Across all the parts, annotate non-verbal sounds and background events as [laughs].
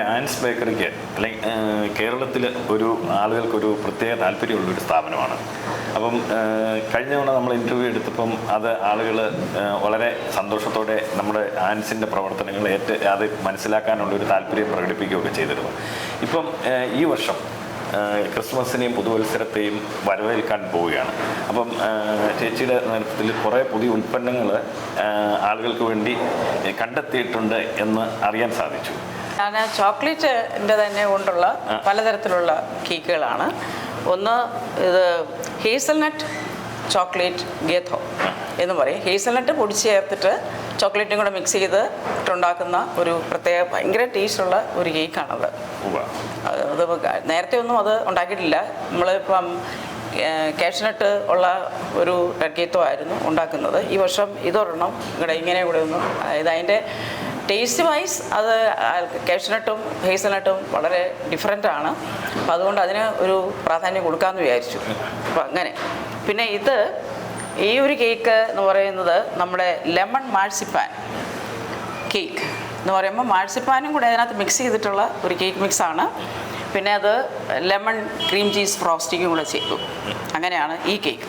ആൻസ് ബേക്കറിക്ക് അല്ലെങ്കിൽ കേരളത്തിൽ ഒരു ആളുകൾക്കൊരു പ്രത്യേക താല്പര്യമുള്ള ഒരു സ്ഥാപനമാണ്. അപ്പം കഴിഞ്ഞ തവണ നമ്മൾ ഇന്റർവ്യൂ എടുത്തപ്പം അത് ആളുകൾ വളരെ സന്തോഷത്തോടെ നമ്മുടെ ആൻസിന്റെ പ്രവർത്തനങ്ങൾ ഏറ്റ അത് മനസ്സിലാക്കാനുള്ള ഒരു താല്പര്യം പ്രകടിപ്പിക്കുകയൊക്കെ ചെയ്തിരുന്നു. ഇപ്പം ഈ വർഷം ക്രിസ്മസിനെയും പുതുവത്സരത്തെയും വരവേൽക്കാൻ പോവുകയാണ്. അപ്പം ചേച്ചിയുടെ നേതൃത്വത്തിൽ കുറേ പുതിയ ഉൽപ്പന്നങ്ങൾ ആളുകൾക്ക് വേണ്ടി കണ്ടെത്തിയിട്ടുണ്ട് എന്ന് അറിയാൻ സാധിച്ചു. ഞാൻ ചോക്ലേറ്റിന്റെ തന്നെ കൊണ്ടുള്ള പലതരത്തിലുള്ള കേക്കുകളാണ്. ഒന്ന് ഇത് ഹേസൽനട്ട് ചോക്ലേറ്റ് ഗേഥോ എന്ന് പറയും. ഹേസൽനട്ട് പൊടിച്ച് ചേർത്തിട്ട് ചോക്ലേറ്റും കൂടെ മിക്സ് ചെയ്ത് ഇട്ടുണ്ടാക്കുന്ന ഒരു പ്രത്യേക ഭയങ്കര ടേസ്റ്റുള്ള ഒരു കേക്കാണത്. അത് നേരത്തെ ഒന്നും അത് ഉണ്ടാക്കിയിട്ടില്ല. നമ്മളിപ്പം കാഷ്നട്ട് ഉള്ള ഒരു ഗേത്തോ ആയിരുന്നു ഉണ്ടാക്കുന്നത്. ഈ വർഷം ഇതൊരെണ്ണം ഇവിടെ ഇങ്ങനെ കൂടെ ഒന്നും അതായത് അതിന്റെ ടേസ്റ്റ് വൈസ് അത് കാഷ്നട്ടും ഹേസൽനട്ടും വളരെ ഡിഫറെന്റ് ആണ്. അപ്പം അതുകൊണ്ട് അതിന് ഒരു പ്രാധാന്യം കൊടുക്കാമെന്ന് വിചാരിച്ചു. അപ്പം അങ്ങനെ. പിന്നെ ഇത് ഈ ഒരു കേക്ക് എന്ന് പറയുന്നത് നമ്മുടെ ലെമൺ മാഴ്സിപ്പാൻ കേക്ക് എന്ന് പറയുമ്പോൾ മാഴ്സിപ്പാനും കൂടെ അതിനകത്ത് മിക്സ് ചെയ്തിട്ടുള്ള ഒരു കേക്ക് മിക്സാണ് പിന്നെ അത് ലെമൺ ക്രീം ചീസ് ഫ്രോസ്റ്റിങ്ങും കൂടെ ചെയ്തു. അങ്ങനെയാണ് ഈ കേക്ക്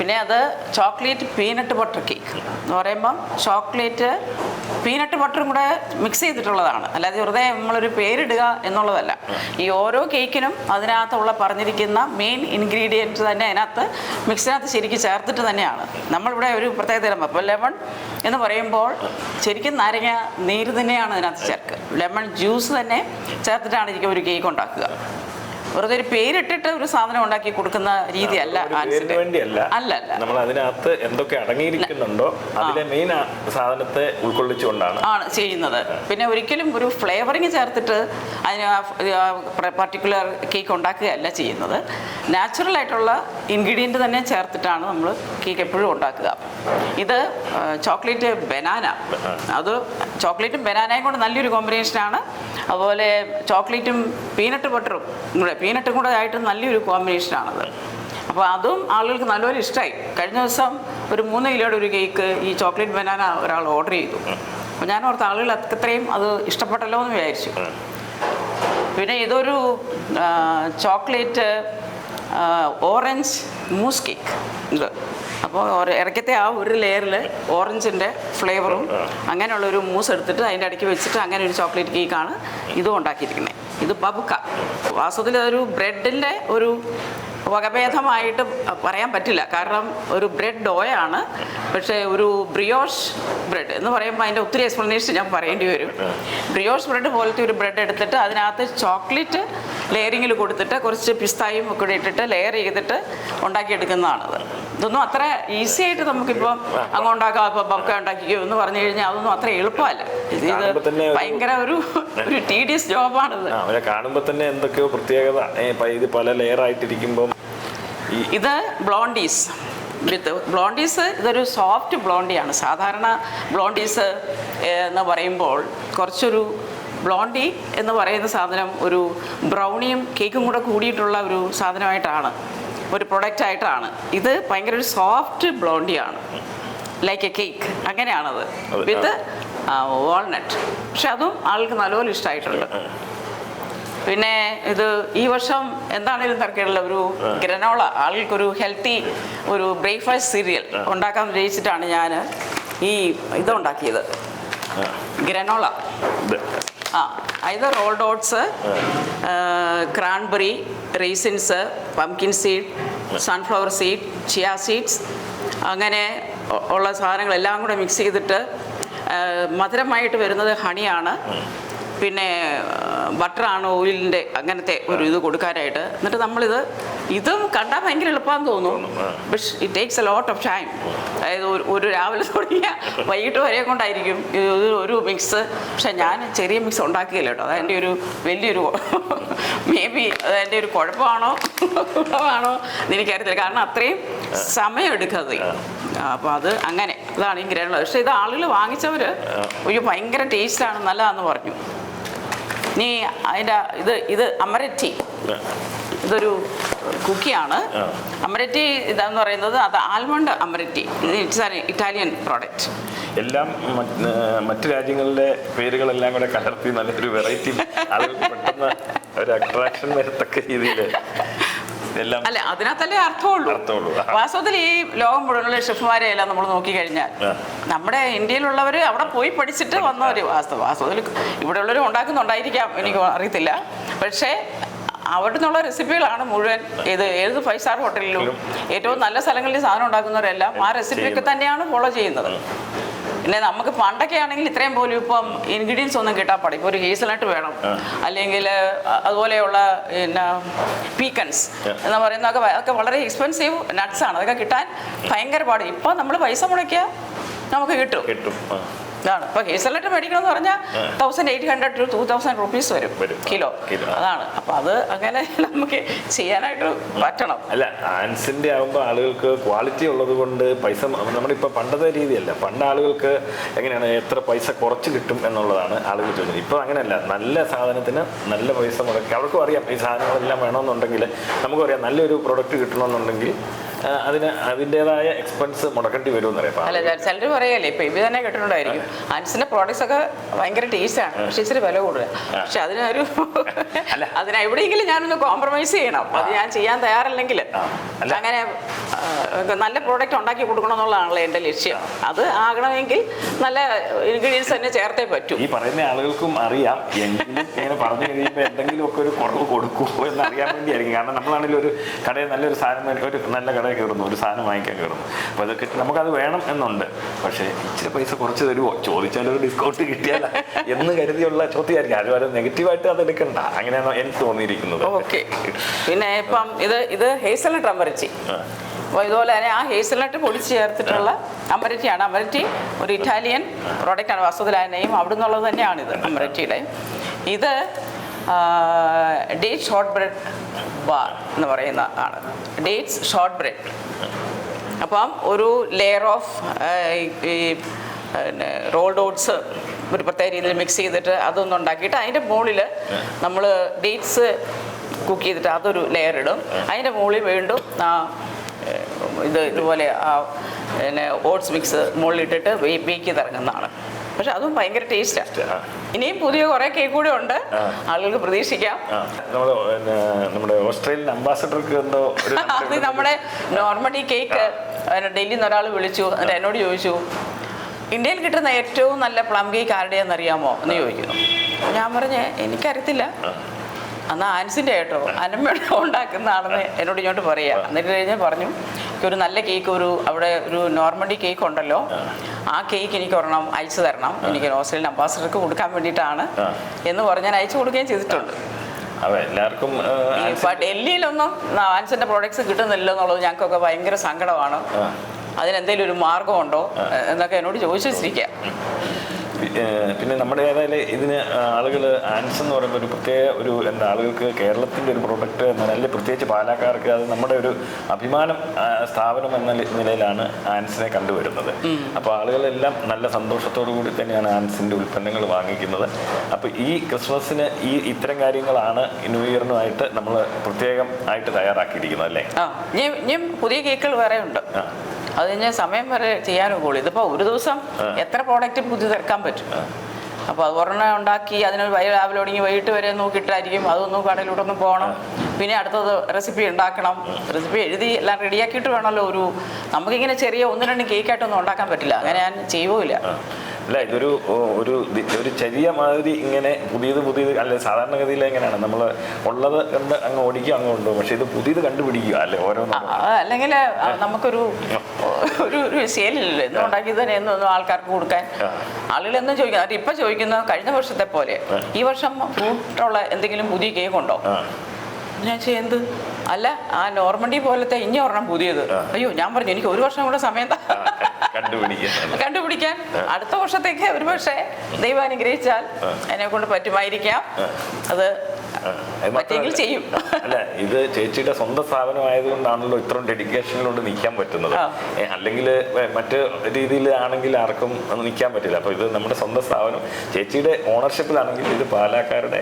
പിന്നെ അത് ചോക്ലേറ്റ് പീനട്ട് ബട്ടർ കേക്ക് എന്ന് പറയുമ്പം ചോക്ലേറ്റ് പീനട്ട് ബട്ടറും കൂടെ മിക്സ് ചെയ്തിട്ടുള്ളതാണ്. അല്ലാതെ വെറുതെ നമ്മളൊരു പേരിടുക എന്നുള്ളതല്ല. ഈ ഓരോ കേക്കിനും അതിനകത്തുള്ള പറഞ്ഞിരിക്കുന്ന മെയിൻ ഇൻഗ്രീഡിയന്റ് തന്നെ അതിനകത്ത് മിക്സിനകത്ത് ശരിക്കും ചേർത്തിട്ട് തന്നെയാണ്. നമ്മളിവിടെ ഒരു പ്രത്യേകത തരം അപ്പോൾ ലെമൺ എന്ന് പറയുമ്പോൾ ശരിക്കും നാരങ്ങ നീര് തന്നെയാണ് അതിനകത്ത് ചേർക്കുക. ലെമൺ ജ്യൂസ് തന്നെ ചേർത്തിട്ടാണ് ഇരിക്കും ഒരു കേക്ക് ഉണ്ടാക്കുക. വെറുതെ ഒരു പേരിട്ടിട്ട് ഒരു സാധനം ഉണ്ടാക്കി കൊടുക്കുന്ന രീതിയല്ല വേണ്ടിയല്ല അല്ല അല്ല നമ്മൾ അതിനകത്ത് എന്തൊക്കെ അടങ്ങിയിരിക്കുന്നുണ്ടോ അതിലെ മെയിൻ സാധനത്തെ ഉൾക്കൊള്ളിച്ചുകൊണ്ടാണ്. ആണ് ചെയ്യുന്നത്. പിന്നെ ഒരിക്കലും ഒരു ഫ്ലേവറിങ് ചേർത്തിട്ട് അതിന് പർട്ടിക്കുലർ കേക്ക് ഉണ്ടാക്കുകയല്ല ചെയ്യുന്നത്. നാച്ചുറൽ ആയിട്ടുള്ള ഇൻഗ്രീഡിയന്റ് തന്നെ ചേർത്തിട്ടാണ് നമ്മൾ കേക്ക് എപ്പോഴും ഉണ്ടാക്കുക. ഇത് ചോക്ലേറ്റ് ബനാന അത് ചോക്ലേറ്റും ബനാനയും കൊണ്ട് നല്ലൊരു കോമ്പിനേഷനാണ് അതുപോലെ ചോക്ലേറ്റും പീനട്ട് ബട്ടറും കൂടെ പീനട്ടും കൂടെ ആയിട്ട് നല്ലൊരു കോമ്പിനേഷനാണത് അപ്പോൾ അതും ആളുകൾക്ക് നല്ലപോലെ ഇഷ്ടമായി കഴിഞ്ഞ ദിവസം ഒരു മൂന്ന് കിലോയുടെ ഒരു കേക്ക് ഈ ചോക്ലേറ്റ് ബനാന ഒരാൾ ഓർഡർ ചെയ്തു. അപ്പോൾ ഞാൻ ഓർത്ത ആളുകൾ അത്രയും അത് ഇഷ്ടപ്പെട്ടല്ലോ എന്ന് വിചാരിച്ചു. പിന്നെ ഇതൊരു ചോക്ലേറ്റ് ഓറഞ്ച് മൂസ് കേക്ക് ഇത്. അപ്പോൾ ഇറക്കത്തെ ആ ഒരു ലെയറിൽ ഓറഞ്ചിന്റെ ഫ്ലേവറും അങ്ങനെയുള്ളൊരു മൂസ് എടുത്തിട്ട് അതിന്റെ ഇടയ്ക്ക് വെച്ചിട്ട് അങ്ങനെ ഒരു ചോക്ലേറ്റ് കേക്കാണ് ഇതും ഉണ്ടാക്കിയിരിക്കുന്നത്. ഇത് ബബുക്ക. വാസ്തവത്തിൽ അതൊരു ബ്രെഡിന്റെ ഒരു വകഭേദമായിട്ട് പറയാൻ പറ്റില്ല. കാരണം ഒരു ബ്രെഡ് ഡോയാണ്. പക്ഷേ ഒരു ബ്രിയോഷ് ബ്രെഡ് എന്ന് പറയുമ്പോൾ അതിന്റെ ഒത്തിരി എക്സ്പ്ലനേഷൻ ഞാൻ പറയേണ്ടി വരും. ബ്രിയോഷ് ബ്രെഡ് പോലത്തെ ഒരു ബ്രെഡ് എടുത്തിട്ട് അതിനകത്ത് ചോക്ലേറ്റ് ലെയറിങ്ങിൽ കൊടുത്തിട്ട് കുറച്ച് പിസ്തായും ഒക്കെ കൂടെ ഇട്ടിട്ട് ലെയർ ചെയ്തിട്ട് ഉണ്ടാക്കിയെടുക്കുന്നതാണത് ഇതൊന്നും അത്ര ഈസി ആയിട്ട് നമുക്കിപ്പോൾ അങ്ങ് ഉണ്ടാക്കാം ഇപ്പോൾ ബക്ക ഉണ്ടാക്കിക്കോ എന്ന് പറഞ്ഞു കഴിഞ്ഞാൽ അതൊന്നും അത്ര എളുപ്പമല്ല. ഇത് ഭയങ്കര ഒരു ഒരു ടീഡിയസ് ജോബാണിത് അവരെ കാണുമ്പോൾ തന്നെ എന്തൊക്കെയോ പ്രത്യേകത. ഇത് പല ലെയർ ആയിട്ടിരിക്കുമ്പം ഇത് ബ്ലോണ്ടീസ് വിത്ത് ബ്ലോണ്ടീസ് ഇതൊരു സോഫ്റ്റ് ബ്ലോണ്ടിയാണ് സാധാരണ ബ്ലോണ്ടീസ് എന്ന് പറയുമ്പോൾ കുറച്ചൊരു ബ്ലോണ്ടി എന്ന് പറയുന്ന സാധനം ഒരു ബ്രൗണിയും കേക്കും കൂടെ കൂടിയിട്ടുള്ള ഒരു സാധനമായിട്ടാണ് ഒരു പ്രൊഡക്റ്റ് ആയിട്ടാണ്. ഇത് ഭയങ്കര ഒരു സോഫ്റ്റ് ബ്ലോണ്ടിയാണ്. ലൈക്ക് എ കേക്ക് അങ്ങനെയാണത്. വിത്ത് വാൾനട്ട് പക്ഷെ അതും ആൾക്ക് നല്ലപോലെ ഇഷ്ടമായിട്ടുണ്ട് പിന്നെ ഇത് ഈ വർഷം എന്താണേലും തിരക്കുള്ള ഒരു ഗ്രനോള ആൾക്കൊരു ഹെൽത്തി ഒരു ബ്രേക്ക്ഫാസ്റ്റ് സീരിയൽ ഉണ്ടാക്കാൻ ഉദ്ദേശിച്ചിട്ടാണ് ഞാൻ ഈ ഇതുണ്ടാക്കിയത് ഗ്രനോള ആ ഇത് rolled oats cranberry raisins pumpkin seed sunflower seed chia seeds അങ്ങനെ ഉള്ള സാധനങ്ങളെല്ലാം കൂടെ മിക്സ് ചെയ്തിട്ട് മധുരമായിട്ട് വരുന്നത് ഹണിയാണ് പിന്നെ ബട്ടറാണ് ഓയിലിന്റെ അങ്ങനത്തെ ഒരു ഇത് കൊടുക്കാനായിട്ട്. എന്നിട്ട് നമ്മളിത് ഇതും കണ്ടാൽ ഭയങ്കര എളുപ്പമാണെന്ന് തോന്നുന്നു. പക്ഷെ it takes a lot of time അതായത് ഒരു- ഒരു രാവിലെ തുടങ്ങിയ വൈകിട്ട് വരെ കൊണ്ടായിരിക്കും ഇത് ഒരു- ഒരു മിക്സ് പക്ഷെ ഞാൻ ചെറിയ മിക്സ് ഉണ്ടാക്കിയില്ല കേട്ടോ. അതെന്റെ ഒരു വലിയൊരു മേ ബി അതെന്റെ ഒരു കുഴപ്പമാണോ? കുഴപ്പമാണോ? എന്ന് എനിക്കറിയത്തില്ല. കാരണം അത്രയും സമയം എടുക്കാതെ. അപ്പോൾ അത് അങ്ങനെ അതാണ് ഈ ഗ്രഹണം പക്ഷേ ഇത് ആളുകൾ വാങ്ങിച്ചവർ ഒരു ഭയങ്കര ടേസ്റ്റാണ് നല്ലതാണെന്ന് പറഞ്ഞു. നീ അതിന്റെ ഇത് ഇത് അമരറ്റി. ഇതൊരു കുക്കിയാണ്. അമരറ്റി ഇതെന്ന് പറയുന്നത് അത് almond amaretti. It's an Italian product എല്ലാം മറ്റ് രാജ്യങ്ങളിലെ പേരുകളെല്ലാം കൂടെ കലർത്തി നല്ലൊരു വെറൈറ്റി പെട്ടെന്ന് ഒരു അട്രാക്ഷൻ വരത്തക്ക രീതിയിൽ എല്ലാം അല്ല അതിനകത്തല്ലേ അർത്ഥമുള്ളൂ. അർത്ഥമുള്ളൂ. വാസ്തവത്തിൽ ഈ ലോകം മുഴുവനുള്ള ഷെഫുമാരെ എല്ലാം നമ്മൾ നോക്കി കഴിഞ്ഞാൽ നമ്മുടെ ഇന്ത്യയിലുള്ളവർ അവിടെ പോയി പഠിച്ചിട്ട് വന്നവര് വാസ്തവ വാസ്തവത്തിൽ ഇവിടെയുള്ളവർ ഉണ്ടാക്കുന്നുണ്ടായിരിക്കാം. എനിക്ക് അറിയത്തില്ല. പക്ഷേ അവിടെ നിന്നുള്ള റെസിപ്പികളാണ് മുഴുവൻ ഇത് ഏത് ഫൈവ് സ്റ്റാർ ഹോട്ടലിലും ഏറ്റവും നല്ല സ്ഥലങ്ങളിൽ സാധനം ഉണ്ടാക്കുന്നവരെല്ലാം ആ റെസിപ്പിയൊക്കെ തന്നെയാണ് ഫോളോ ചെയ്യുന്നത്. പിന്നെ നമുക്ക് പണ്ടൊക്കെ ആണെങ്കിൽ ഇത്രയും പോലും ഇപ്പം ഇൻഗ്രീഡിയൻസ് ഒന്നും കിട്ടാൻ പാടില്ല. ഇപ്പോൾ ഒരു ഹേസൽനട്ട് വേണം. അല്ലെങ്കിൽ അതുപോലെയുള്ള പിന്നെ പീക്കൻസ് എന്ന് പറയുന്നതൊക്കെ വ- അതൊക്കെ വളരെ എക്സ്പെൻസീവ് നട്ട്സ് ആണ്. അതൊക്കെ കിട്ടാൻ ഭയങ്കര പാട്. ഇപ്പം നമ്മൾ പൈസ മുടക്കിയാൽ നമുക്ക് കിട്ടും. കിട്ടും. ഇതാണ്. ഇപ്പൊ ഹേസൽനട്ട് മേടിക്കണമെന്ന് പറഞ്ഞാൽ thousand eight hundred to two thousand rupees വരും. കിലോ. അതാണ്. അപ്പോൾ അത് അങ്ങനെ [laughs] നമുക്ക് ചെയ്യാനായിട്ട് പറ്റണം. അല്ല ആൻസിന്റെ ആകുമ്പോൾ ആളുകൾക്ക് ക്വാളിറ്റി ഉള്ളത് കൊണ്ട് പൈസ നമ്മുടെ പണ്ടത്തെ രീതിയല്ല. പണ്ട് ആളുകൾക്ക് എങ്ങനെയാണ് എത്ര പൈസ കുറച്ച് കിട്ടും എന്നുള്ളതാണ് ആളുകൾ ചോദിച്ചത്. ഇപ്പൊ അങ്ങനെയല്ല. നല്ല സാധനത്തിന് നല്ല പൈസ മുടക്കി. അവർക്കും അറിയാം ഈ സാധനങ്ങളെല്ലാം വേണമെന്നുണ്ടെങ്കിൽ നമുക്കറിയാം നല്ലൊരു പ്രൊഡക്റ്റ് കിട്ടണമെന്നുണ്ടെങ്കിൽ അതിന് അതിന്റെതായ എക്സ്പെൻസ് മുടക്കേണ്ടി വരും അല്ല ചിലർ പറയല്ലേ ഇപ്പൊ ഇവ തന്നെ കിട്ടുന്നുണ്ടായിരിക്കും അൻസിന്റെ പ്രോഡക്ട്സ് ഒക്കെ ഭയങ്കര ടേസ്റ്റ് ആണ്. പക്ഷെ ഇച്ചിരി വില കൂടുതൽ പക്ഷെ അതിനൊരു. അതിന് എവിടെയെങ്കിലും ഞാനൊന്ന് കോംപ്രമൈസ് ചെയ്യണം. അത് ഞാൻ ചെയ്യാൻ തയ്യാറല്ലെങ്കിൽ. അങ്ങനെ നല്ല പ്രോഡക്റ്റ് ഉണ്ടാക്കി കൊടുക്കണം എന്നുള്ളതാണല്ലോ എന്റെ ലക്ഷ്യം. അത് ആകണമെങ്കിൽ നല്ല ഇൻഗ്രീഡിയൻസ് തന്നെ ചേർത്തേ പറ്റൂ. ഈ പറയുന്ന ആളുകൾക്കും അറിയാം. എങ്കിലും ഇങ്ങനെ പറഞ്ഞു കഴിയുമ്പോൾ എന്തെങ്കിലും ഒക്കെ ഒരു കുറവ് കൊടുക്കുമോ എന്ന് അറിയാൻ വേണ്ടിയായിരിക്കും. കാരണം നമ്മളാണെങ്കിൽ ഒരു കടയിൽ നല്ലൊരു സാധനം ഒരു നല്ല കടയിൽ കയറുന്നു ഒരു സാധനം വാങ്ങിക്കാൻ കയറുന്നു. അപ്പോൾ അതൊക്കെ നമുക്കത് വേണം എന്നുണ്ട്. പക്ഷേ ഇച്ചിരി പൈസ കുറച്ച് തരുമോ ചോദിച്ചാൽ ഒരു ഡിസ്കൗണ്ട് കിട്ടിയാൽ എന്ന് കരുതിയുള്ള ചോദ്യമായിരിക്കും. ആരും അത് നെഗറ്റീവായിട്ട് അത് എടുക്കണ്ട. അങ്ങനെയാണ് എനിക്ക് തോന്നിയിരിക്കുന്നത്. ഓക്കെ. പിന്നെ ഇപ്പം ഇത് ഇത് ഹേസൽനട്ട് അമ്പരച്ചി. അപ്പോൾ ഇതുപോലെ തന്നെ ആ ഹേസൽനട്ട് പൊടിച്ച് ചേർത്തിട്ടുള്ള അമ്പരറ്റിയാണ് അമ്പരറ്റി ഒരു ഇറ്റാലിയൻ പ്രോഡക്റ്റാണ് വസ്തുതലായനെയും അവിടെ നിന്നുള്ളത് തന്നെയാണിത് അമ്പരറ്റിയുടെ ഇത് ഡേറ്റ് ഷോർട്ട് ബ്രെഡ് ബാർ എന്ന് പറയുന്ന ആണ്. ഡേറ്റ്സ് ഷോർട്ട് ബ്രെഡ് അപ്പം ഒരു ലെയർ ഓഫ് ഈ റോൾഡ് ഓട്സ് ഒരു പ്രത്യേക രീതിയിൽ മിക്സ് ചെയ്തിട്ട് അതൊന്നും ഉണ്ടാക്കിയിട്ട് അതിന്റെ മുകളിൽ നമ്മൾ ഡേറ്റ്സ് കുക്ക് ചെയ്തിട്ട് അതൊരു ലെയർ ഇടും. അതിന്റെ മുകളിൽ വീണ്ടും ആ ഇത് ഇതുപോലെ ആ പിന്നെ ഓട്സ് മിക്സ് മുകളിലിട്ടിട്ട് ബേക്ക് ചെയ്തിറങ്ങുന്നതാണ്. പക്ഷെ അതും ഭയങ്കര ടേസ്റ്റാണ് ഇനിയും പുതിയ കുറെ കേക്ക് കൂടെ ഉണ്ട്. ആളുകൾക്ക് പ്രതീക്ഷിക്കാം. നമ്മുടെ ഓസ്ട്രേലിയൻ അംബാസഡർക്ക് എന്തോ അത് നമ്മുടെ നോർമലി കേക്ക് ഡൽഹിയിൽ നിന്ന് ഒരാൾ വിളിച്ചു. എന്നിട്ട് എന്നോട് ചോദിച്ചു ഇന്ത്യയിൽ കിട്ടുന്ന ഏറ്റവും നല്ല പ്ലം കേക്ക് ആരുടെയെന്ന് അറിയാമോ? എന്ന് ചോദിക്കുന്നു. ഞാൻ പറഞ്ഞ് എനിക്കറിയത്തില്ല. എന്നാൽ ആൻസിന്റെ കേട്ടോ. അനമ്മയുടെ ഉണ്ടാക്കുന്നതാണെന്ന് എന്നോട് ഇങ്ങോട്ട് പറയാം. എന്നിട്ട് കഴിഞ്ഞാൽ പറഞ്ഞു "എനിക്ക് ഒരു നല്ല കേക്ക് ഒരു അവിടെ ഒരു നോർമലി കേക്ക് ഉണ്ടല്ലോ. ആ. കേക്ക് എനിക്ക് ഒരെണ്ണം അയച്ചു തരണം. എനിക്ക് ഓസ്ട്രേലിയൻ അംബാസിഡർക്ക് കൊടുക്കാൻ വേണ്ടിയിട്ടാണ് എന്ന് പറഞ്ഞ് ഞാൻ അയച്ചു കൊടുക്കുകയും ചെയ്തിട്ടുണ്ട്. എല്ലാവർക്കും ഡൽഹിയിലൊന്നും ആൻസിന്റെ പ്രോഡക്ട്സ് കിട്ടുന്നില്ല എന്നുള്ളത് ഞങ്ങൾക്കൊക്കെ ഭയങ്കര സങ്കടമാണ്. അതിനെന്തെങ്കിലും ഒരു മാർഗമുണ്ടോ? എന്നൊക്കെ എന്നോട് ചോദിച്ചു. വെച്ചിരിക്കുക പിന്നെ നമ്മുടെ ഏതായാലും ഇതിന് ആളുകൾ ആൻസ് എന്ന് പറയുമ്പോൾ ഒരു പ്രത്യേക ഒരു എന്താ ആളുകൾക്ക് കേരളത്തിന്റെ ഒരു പ്രൊഡക്റ്റ് എന്ന നിലയിൽ പ്രത്യേകിച്ച് പാലക്കാർക്ക് അത് നമ്മുടെ ഒരു അഭിമാനം സ്ഥാപനം എന്ന നിലയിലാണ് ആൻസിനെ കണ്ടുവരുന്നത്. അപ്പോൾ ആളുകളെല്ലാം നല്ല സന്തോഷത്തോടു കൂടി തന്നെയാണ് ആൻസിന്റെ ഉൽപ്പന്നങ്ങൾ വാങ്ങിക്കുന്നത്. അപ്പോൾ ഈ ക്രിസ്മസിന് ഈ ഇത്തരം കാര്യങ്ങളാണ് ന്യൂ ഇയറിനുമായിട്ട് നമ്മൾ പ്രത്യേകം ആയിട്ട് തയ്യാറാക്കിയിരിക്കുന്നത് അല്ലേ? ഇനി പുതിയ കേക്കുകൾ വേറെ ഉണ്ട്. അത് കഴിഞ്ഞാൽ സമയം വരെ ചെയ്യാനൊക്കെ ഇതിപ്പോൾ ഒരു ദിവസം എത്ര പ്രോഡക്റ്റ് പുതിയത് ഇറക്കാൻ പറ്റും? അപ്പോൾ അത് ഒരെണ്ണം ഉണ്ടാക്കി അതിനൊരു വൈ രാവിലെ തുടങ്ങി വൈകിട്ട് വരെ നോക്കിയിട്ടായിരിക്കും. അതൊന്നും ഒന്ന് പോകണം. പിന്നെ അടുത്തത് റെസിപ്പി ഉണ്ടാക്കണം. റെസിപ്പി എഴുതി എല്ലാം റെഡിയാക്കിയിട്ട് വേണമല്ലോ ഒരു നമുക്കിങ്ങനെ ചെറിയ ഒന്ന് രണ്ട് കേക്കായിട്ടൊന്നും ഉണ്ടാക്കാൻ പറ്റില്ല. അങ്ങനെ ഞാൻ ചെയ്യുമില്ല. അല്ല ഇതൊരു ഒരു ഒരു ചെറിയ മാതിരി ഇങ്ങനെ പുതിയത് പുതിയത് അല്ലെ സാധാരണഗതിയിൽ എങ്ങനെയാണ്? നമ്മൾ ഉള്ളത് കണ്ട് അങ്ങ് ഓടിക്കുക അങ്ങ് കൊണ്ടുപോകും. പക്ഷെ ഇത് പുതിയത് കണ്ടുപിടിക്കുക അല്ലെ ഓരോ അല്ലെങ്കിൽ നമുക്കൊരു ഒരു ഒരു ശീലമില്ലല്ലോ. എന്നും ഉണ്ടാക്കി തന്നെ എന്നൊന്നും ആൾക്കാർക്ക് കൊടുക്കാൻ. ആളുകളെന്നും ആളുകൾ എന്നും ചോദിക്കുന്നത് അവർ ഇപ്പൊ ചോദിക്കുന്ന കഴിഞ്ഞ വർഷത്തെ പോലെ. ഈ വർഷം ഫ്രൂട്ടുള്ള എന്തെങ്കിലും പുതിയ കേക്ക് ഉണ്ടോ? ഞാൻ ചെയ്യുന്നത് അല്ല ആ നോർമണ്ടി പോലത്തെ ഇനി ഒരെണ്ണം പുതിയത് അയ്യോ ഞാൻ പറഞ്ഞു എനിക്ക് ഒരു വർഷം കൂടെ സമയം കണ്ടുപിടിക്കാൻ. അടുത്ത വർഷത്തേക്ക് ഒരുപക്ഷെ ദൈവം അനുഗ്രഹിച്ചാൽ എന്നെ കൊണ്ട് പറ്റുമായിരിക്കാം. അത് പറ്റിയെങ്കിൽ ചെയ്യും. അല്ല ഇത് ചേച്ചിയുടെ സ്വന്തം സ്ഥാപനമായതുകൊണ്ടാണല്ലോ ഇത്രയും ഡെഡിക്കേഷനിലോട്ട് നിൽക്കാൻ പറ്റുന്നത്. അല്ലെങ്കിൽ മറ്റ് രീതിയിൽ ആണെങ്കിൽ ആർക്കും നിൽക്കാൻ പറ്റില്ല. അപ്പോൾ ഇത് നമ്മുടെ സ്വന്തം സ്ഥാപനം. ചേച്ചിയുടെ ഓണർഷിപ്പിലാണെങ്കിൽ ഇത് പാലാക്കാരുടെ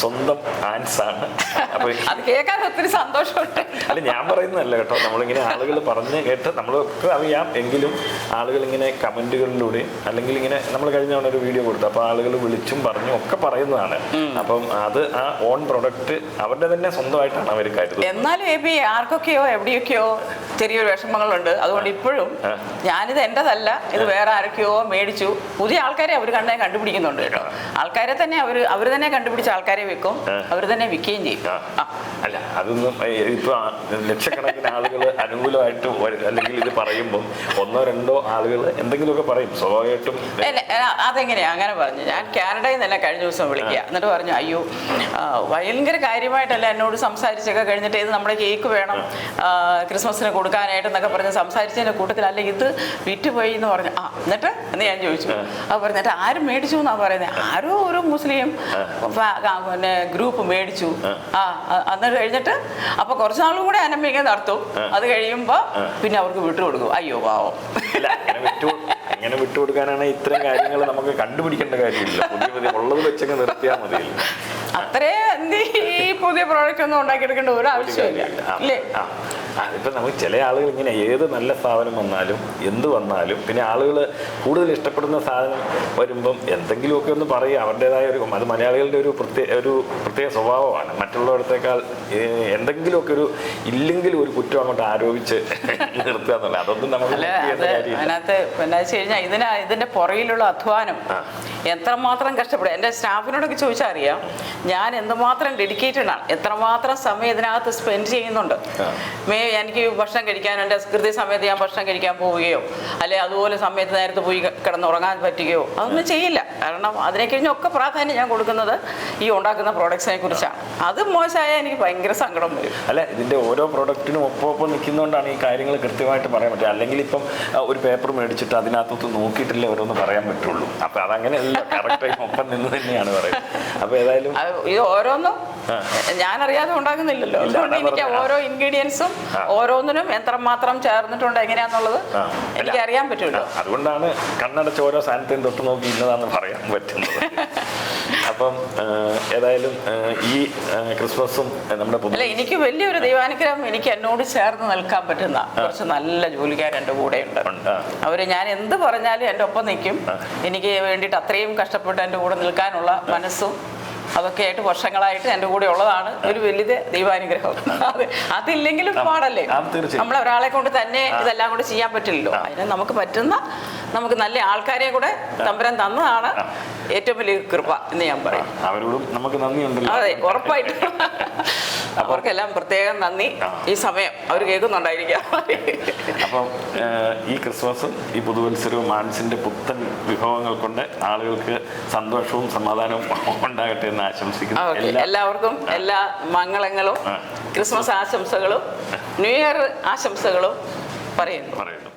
സ്വന്തം ആൻസ് ആണ്. അപ്പോൾ [laughs] അത് കേൾക്കാൻ ഒത്തിരി സന്തോഷമുണ്ട്. അല്ല ഞാൻ പറയുന്നതല്ല കേട്ടോ. നമ്മളിങ്ങനെ ആളുകൾ പറഞ്ഞ് കേട്ട് നമ്മളൊക്കെ അറിയാം. എങ്കിലും ആളുകൾ ഇങ്ങനെ കമന്റുകളിലൂടെ അല്ലെങ്കിൽ ഇങ്ങനെ നമ്മൾ കഴിഞ്ഞ തവണ ഒരു വീഡിയോ കൊടുത്തു. അപ്പോൾ ആളുകൾ വിളിച്ചും പറഞ്ഞും ഒക്കെ പറയുന്നതാണ്. അപ്പം അത് ആ ഓൺ പ്രൊഡക്റ്റ് അവരുടെ തന്നെ സ്വന്തമായിട്ടാണ് അവർ കരുതുന്നത്. എന്നാലും എ ബി ആർക്കൊക്കെയോ എവിടെയൊക്കെയോ ചെറിയൊരു വിഷമങ്ങളുണ്ട്. അതുകൊണ്ട് ഇപ്പോഴും. ഞാനിത് എന്റെതല്ല ഇത് വേറെ ആരൊക്കെയോ മേടിച്ചു. പുതിയ ആൾക്കാരെ അവർ കണ്ണെ കണ്ടുപിടിക്കുന്നുണ്ട് കേട്ടോ. ആൾക്കാരെ തന്നെ അവർ അവർ തന്നെ കണ്ടുപിടിച്ച ആൾക്കാരെ വെക്കും. ആ. അവർ തന്നെ വിൽക്കുകയും ചെയ്യും. അല്ല അതൊന്നും ഇപ്പൊ ലക്ഷക്കണക്കിന് ആളുകൾ അനുകൂലമായിട്ട് അല്ലെങ്കിൽ ഇത് പറയുമ്പോൾ ഒന്നോ രണ്ടോ ആളുകൾ എന്തെങ്കിലുമൊക്കെ പറയും. സ്വാഭാവികമായിട്ടും അതെങ്ങനെയാ? അങ്ങനെ പറഞ്ഞു. ഞാൻ കാനഡയിൽ നിന്നല്ല കഴിഞ്ഞ ദിവസം വിളിക്കുക. എന്നിട്ട് പറഞ്ഞു അയ്യോ ഭയങ്കര കാര്യമായിട്ടല്ല എന്നോട് സംസാരിച്ചൊക്കെ കഴിഞ്ഞിട്ട് ഇത് നമ്മുടെ കേക്ക് വേണം ക്രിസ്മസിന് കൊടുക്കാനായിട്ട് എന്നൊക്കെ പറഞ്ഞ് സംസാരിച്ചതിന്റെ കൂട്ടത്തിൽ അല്ല ഇത് വിറ്റുപോയി എന്ന് പറഞ്ഞു. ആ എന്നിട്ട് എന്ന് ഞാൻ ചോദിച്ചു. അപ്പോൾ പറഞ്ഞിട്ട് ആരും മേടിച്ചു എന്നാണ് പറയുന്നത് ആരോ ഒരു മുസ്ലിം പിന്നെ ഗ്രൂപ്പ് മേടിച്ചു. ആ. അന്ന് കഴിഞ്ഞിട്ട് അപ്പൊ കുറച്ച് നാളും കൂടെ അനമ്മയൊക്കെ നടത്തും. അത് കഴിയുമ്പോൾ പിന്നെ അവർക്ക് വിട്ടുകൊടുക്കും അയ്യോ പാവം. അങ്ങനെ വിട്ടു അങ്ങനെ വിട്ടുകൊടുക്കാനാണ് ഇത്തരം കാര്യങ്ങൾ നമുക്ക് കണ്ടുപിടിക്കേണ്ട കാര്യമില്ല. പുതിയ പുതിയ ഉള്ളത് വെച്ചങ്ങ് നിർത്തിയാൽ മതിയല്ലോ. അത്രേ എന്ത് ഈ പുതിയ പ്രോഡക്റ്റ് ഒന്നും ഉണ്ടാക്കിയെടുക്കേണ്ട ഒരു ആവശ്യമില്ല. ആ, ഇപ്പൊ നമുക്ക് ചില ആളുകൾ ഇങ്ങനെ ഏത് നല്ല സാധനം വന്നാലും എന്ത് വന്നാലും പിന്നെ ആളുകൾ കൂടുതൽ ഇഷ്ടപ്പെടുന്ന സാധനം വരുമ്പം എന്തെങ്കിലുമൊക്കെ ഒന്ന് പറയുക. അവരുടേതായ ഒരു അത് മലയാളികളുടെ ഒരു പ്രത്യേക ഒരു പ്രത്യേക സ്വഭാവമാണ്. മറ്റുള്ളവരത്തേക്കാൾ എന്തെങ്കിലുമൊക്കെ ഒരു ഇല്ലെങ്കിലും ഒരു കുറ്റം അങ്ങോട്ട് ആരോപിച്ച് [laughs] നിർത്തുക എന്നുള്ളത്. അതൊന്നും കാര്യമില്ല. അതിനകത്ത് പിന്നെ വെച്ച് കഴിഞ്ഞാൽ ഇതിന് ഇതിന്റെ പുറയിലുള്ള അധ്വാനം എത്രമാത്രം കഷ്ടപ്പെടും എന്റെ സ്റ്റാഫിനോടൊക്കെ ചോദിച്ചാൽ അറിയാം ഞാൻ എന്തുമാത്രം ഡെഡിക്കേറ്റഡ് ആണ്. എത്രമാത്രം സമയം ഇതിനകത്ത് സ്പെൻഡ് ചെയ്യുന്നുണ്ട്. മേ എനിക്ക് ഭക്ഷണം കഴിക്കാനുണ്ട്. കൃത്യസമയത്ത് ഞാൻ ഭക്ഷണം കഴിക്കാൻ പോവുകയോ അല്ലെ അതുപോലെ സമയത്ത് നേരത്തെ പോയി കിടന്ന് കിടന്നുറങ്ങാൻ പറ്റുകയോ അതൊന്നും ചെയ്യില്ല. കാരണം അതിനെ കഴിഞ്ഞൊക്കെ പ്രാധാന്യം ഞാൻ കൊടുക്കുന്നത് ഈ ഉണ്ടാക്കുന്ന പ്രോഡക്ട്സിനെ കുറിച്ചാണ്. അത് മോശമായ എനിക്ക് ഭയങ്കര സങ്കടം വരും. അല്ല ഇതിന്റെ ഓരോ പ്രോഡക്റ്റിനും ഒപ്പം നിൽക്കുന്നതുകൊണ്ടാണ് ഈ കാര്യങ്ങൾ കൃത്യമായിട്ട് പറയാൻ പറ്റുക. അല്ലെങ്കിൽ ഇപ്പം ഒരു പേപ്പർ മേടിച്ചിട്ട് അതിനകത്തൊത്ത് നോക്കിയിട്ടില്ലേ ഓരോന്ന് പറയാൻ പറ്റുള്ളൂ. അപ്പൊ അതങ്ങനെയല്ല. [laughs] കറക്റ്റായി ഒപ്പം നിന്ന് തന്നെയാണ് പറയുന്നത്. അപ്പൊ ഏതായാലും ഇത് ഓരോന്നും ആ. ഞാനറിയാതെ ഉണ്ടാകുന്നില്ലല്ലോ. അതുകൊണ്ട് എനിക്ക് ഓരോ ഇൻഗ്രീഡിയൻസും. ഓരോന്നിനും എത്രമാത്രം ചേർന്നിട്ടുണ്ട് എങ്ങനെയാന്നുള്ളത് എനിക്ക് അറിയാൻ പറ്റുമല്ലോ. അതുകൊണ്ടാണ് കണ്ണടച്ച് ഓരോ സാധനത്തെയും തൊട്ട് നോക്കി ഇന്നതാന്ന് പറയാൻ പറ്റുന്നത്. [laughs] അപ്പം ഏതായാലും ഈ ക്രിസ്മസും നമ്മുടെ അല്ല എനിക്ക് വലിയൊരു ദൈവാനുഗ്രഹം എനിക്ക് എന്നോട് ചേർന്ന് നിൽക്കാൻ പറ്റുന്ന കുറച്ച് നല്ല ജോലിക്കാർ എന്റെ കൂടെ ഉണ്ട്. അവർ ഞാൻ എന്ത് പറഞ്ഞാലും എന്റെ ഒപ്പം നിൽക്കും. എനിക്ക് വേണ്ടിയിട്ട് അത്രയും കഷ്ടപ്പെട്ട് എന്റെ കൂടെ നിൽക്കാനുള്ള മനസ്സും അതൊക്കെ ആയിട്ട് വർഷങ്ങളായിട്ട് എന്റെ കൂടെ ഉള്ളതാണ്. ഒരു വലിയ ദൈവാനുഗ്രഹം. അത് അതില്ലെങ്കിലും പാടല്ലേ? നമ്മളെ നമ്മൾ ഒരാളെ കൊണ്ട് തന്നെ ഇതെല്ലാം കൂടെ ചെയ്യാൻ പറ്റില്ലല്ലോ. അതിന് നമുക്ക് പറ്റുന്ന നമുക്ക് നല്ല ആൾക്കാരെ കൂടെ തമ്പുരാൻ തന്നതാണ് ഏറ്റവും വലിയ കൃപ എന്ന് ഞാൻ പറയും. അവരോടും നമുക്ക് നന്ദിയുണ്ടല്ലോ. അതെ ഉറപ്പായിട്ടും. [laughs] അവർക്കെല്ലാം പ്രത്യേകം നന്ദി. ഈ സമയം അവർ കേൾക്കുന്നുണ്ടായിരിക്കാം. അപ്പം ഈ ക്രിസ്മസും ഈ പുതുവത്സരവും മാൻസിന്റെ പുത്തൻ വിഭവങ്ങൾ കൊണ്ട് ആളുകൾക്ക് സന്തോഷവും സമാധാനവും ഉണ്ടാകട്ടെ എന്ന് ആശംസിക്കുന്നു. എല്ലാവർക്കും എല്ലാ മംഗളങ്ങളും ക്രിസ്മസ് ആശംസകളും ന്യൂ ഇയർ ആശംസകളും പറയുന്നു. പറയുന്നു.